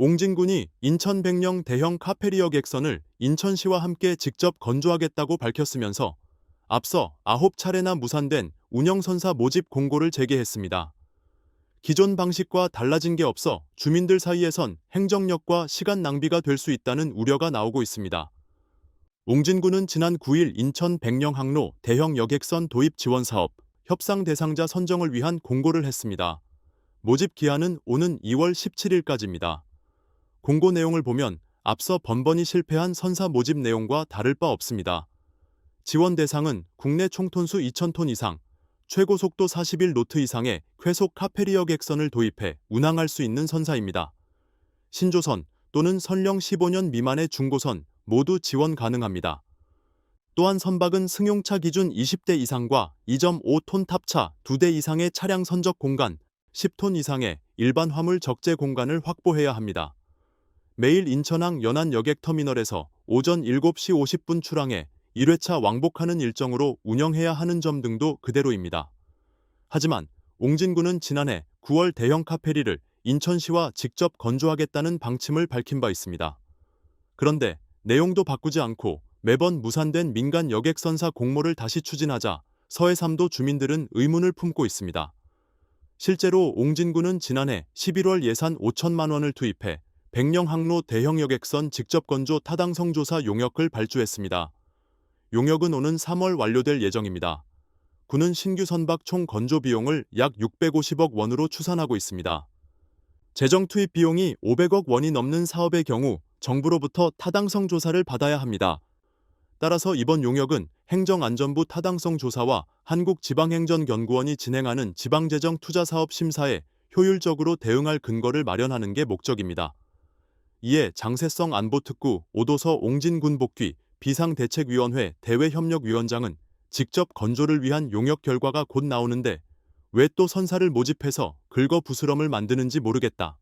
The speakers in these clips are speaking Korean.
옹진군이 인천 백령 대형 카페리어 객선을 인천시와 함께 직접 건조하겠다고 밝혔으면서 앞서 9차례나 무산된 운영선사 모집 공고를 제기했습니다. 기존 방식과 달라진 게 없어 주민들 사이에선 행정력과 시간 낭비가 될 수 있다는 우려가 나오고 있습니다. 옹진군은 지난 9일 인천 백령 항로 대형 여객선 도입 지원 사업 협상 대상자 선정을 위한 공고를 했습니다. 모집 기한은 오는 2월 17일까지입니다. 공고 내용을 보면 앞서 번번이 실패한 선사 모집 내용과 다를 바 없습니다. 지원 대상은 국내 총톤수 2,000톤 이상, 최고 속도 41 노트 이상의 쾌속 카페리어 객선을 도입해 운항할 수 있는 선사입니다. 신조선 또는 선령 15년 미만의 중고선 모두 지원 가능합니다. 또한 선박은 승용차 기준 20대 이상과 2.5톤 탑차 2대 이상의 차량 선적 공간, 10톤 이상의 일반 화물 적재 공간을 확보해야 합니다. 매일 인천항 연안 여객터미널에서 오전 7시 50분 출항해 1회차 왕복하는 일정으로 운영해야 하는 점 등도 그대로입니다. 하지만 옹진군은 지난해 9월 대형 카페리를 인천시와 직접 건조하겠다는 방침을 밝힌 바 있습니다. 그런데 내용도 바꾸지 않고 매번 무산된 민간 여객선사 공모를 다시 추진하자 서해삼도 주민들은 의문을 품고 있습니다. 실제로 옹진군은 지난해 11월 예산 5천만 원을 투입해 백령 항로 대형 여객선 직접 건조 타당 성 조사 용역을 발주했습니다. 용역은 오는 3월 완료될 예정입니다. 군은 신규 선박 총 건조 비용을 약 650억 원으로 추산하고 있습니다. 재정 투입 비용이 500억 원이 넘는 사업의 경우 정부로부터 타당성 조사를 받아야 합니다. 따라서 이번 용역은 행정안전부 타당성 조사와 한국지방행정연구원이 진행하는 지방재정 투자사업 심사에 효율적으로 대응할 근거를 마련하는 게 목적입니다. 이에 장세성 안보특구 오도서 옹진군 복귀 비상대책위원회 대외협력위원장은 직접 건조를 위한 용역 결과가 곧 나오는데 왜 또 선사를 모집해서 긁어 부스럼을 만드는지 모르겠다.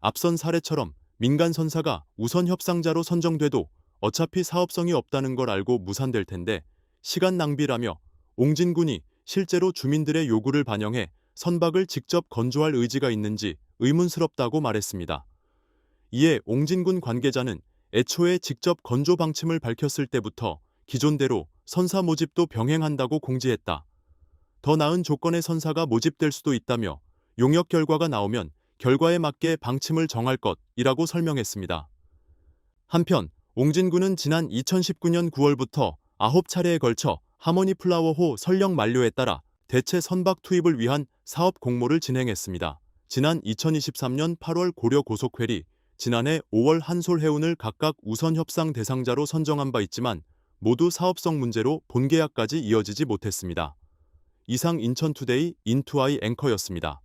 앞선 사례처럼 민간 선사가 우선 협상자로 선정돼도 어차피 사업성이 없다는 걸 알고 무산될 텐데 시간 낭비라며 옹진군이 실제로 주민들의 요구를 반영해 선박을 직접 건조할 의지가 있는지 의문스럽다고 말했습니다. 이에 옹진군 관계자는 애초에 직접 건조 방침을 밝혔을 때부터 기존대로 선사 모집도 병행한다고 공지했다. 더 나은 조건의 선사가 모집될 수도 있다며 용역 결과가 나오면 결과에 맞게 방침을 정할 것이라고 설명했습니다. 한편 옹진군은 지난 2019년 9월부터 9차례에 걸쳐 하모니 플라워호 설령 만료에 따라 대체 선박 투입을 위한 사업 공모를 진행했습니다. 지난 2023년 8월 고려 고속회리, 지난해 5월 한솔 해운을 각각 우선 협상 대상자로 선정한 바 있지만 모두 사업성 문제로 본계약까지 이어지지 못했습니다. 이상 인천투데이 인투아이 앵커였습니다.